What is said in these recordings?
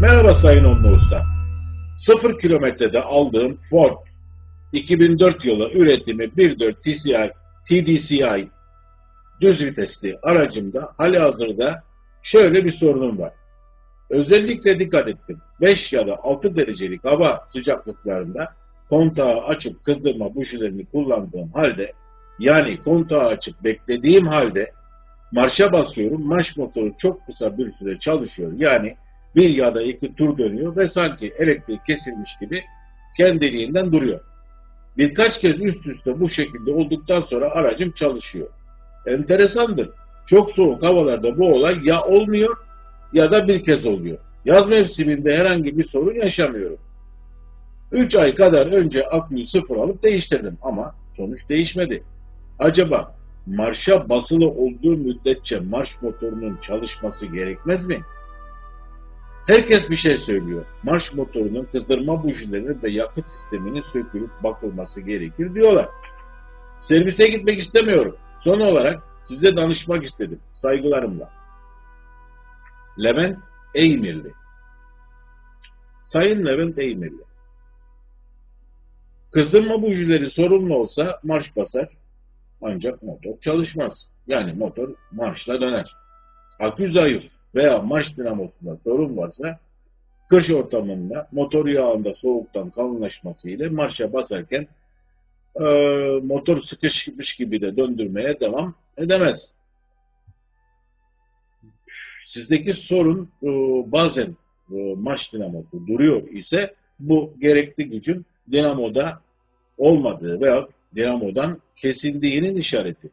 Merhaba Sayın Onlu Usta. 0 kilometrede aldığım Ford 2004 yılı üretimi 1.4 TCI, TDCI düz vitesli aracımda hali hazırda şöyle bir sorunum var. Özellikle dikkat ettim. 5 ya da 6 derecelik hava sıcaklıklarında kontağı açıp kızdırma bujilerini kullandığım halde yani kontağı açıp beklediğim halde marşa basıyorum. Marş motoru çok kısa bir süre çalışıyor. Yani bir ya da iki tur dönüyor ve sanki elektrik kesilmiş gibi kendiliğinden duruyor. Birkaç kez üst üste bu şekilde olduktan sonra aracım çalışıyor. Enteresandır. Çok soğuk havalarda bu olay ya olmuyor ya da bir kez oluyor. Yaz mevsiminde herhangi bir sorun yaşamıyorum. 3 ay kadar önce aküyü sıfır alıp değiştirdim ama sonuç değişmedi. Acaba marşa basılı olduğu müddetçe marş motorunun çalışması gerekmez mi? Herkes bir şey söylüyor. Marş motorunun kızdırma bujileri ve yakıt sisteminin sökülüp bakılması gerekir diyorlar. Servise gitmek istemiyorum. Son olarak size danışmak istedim. Saygılarımla. Levent Eymirli Sayın Levent Eymirli Kızdırma bujileri sorunlu olsa marş basar ancak motor çalışmaz. Yani motor marşla döner. Akü zayıf veya marş dinamosunda sorun varsa kış ortamında motor yağında soğuktan kalınlaşması ile marşa basarken e, motor sıkışmış gibi de döndürmeye devam edemez. Sizdeki sorun e, bazen e, marş dinamosu duruyor ise bu gerekli gücün dinamoda olmadığı veya dinamodan kesildiğinin işareti.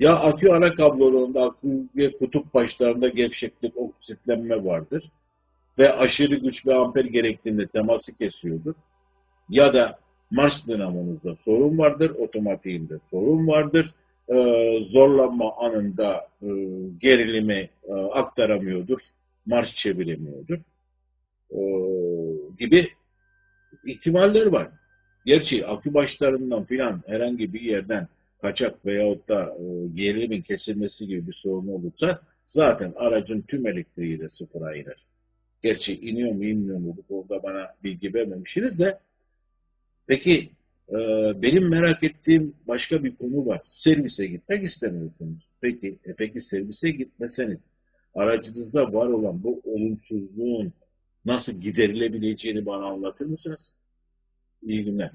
Ya akü ara kablolarında akü ve kutup başlarında gevşeklik, oksitlenme vardır ve aşırı güç ve amper gerektiğinde teması kesiyordur. Ya da marş dinamonuzda sorun vardır, otomatiğinde sorun vardır. Ee, zorlanma anında e, gerilimi e, aktaramıyordur, marş çeviremiyordur e, gibi ihtimaller var. Gerçi akü başlarından filan herhangi bir yerden kaçak veyahut da e, gerilimin kesilmesi gibi bir sorun olursa zaten aracın tüm elektriği de sıfıra iner. Gerçi iniyor mu inmiyor mu bu konuda bana bilgi vermemişsiniz de peki e, benim merak ettiğim başka bir konu var. Servise gitmek istemiyorsunuz. Peki, e, peki servise gitmeseniz aracınızda var olan bu olumsuzluğun nasıl giderilebileceğini bana anlatır mısınız? İyi günler.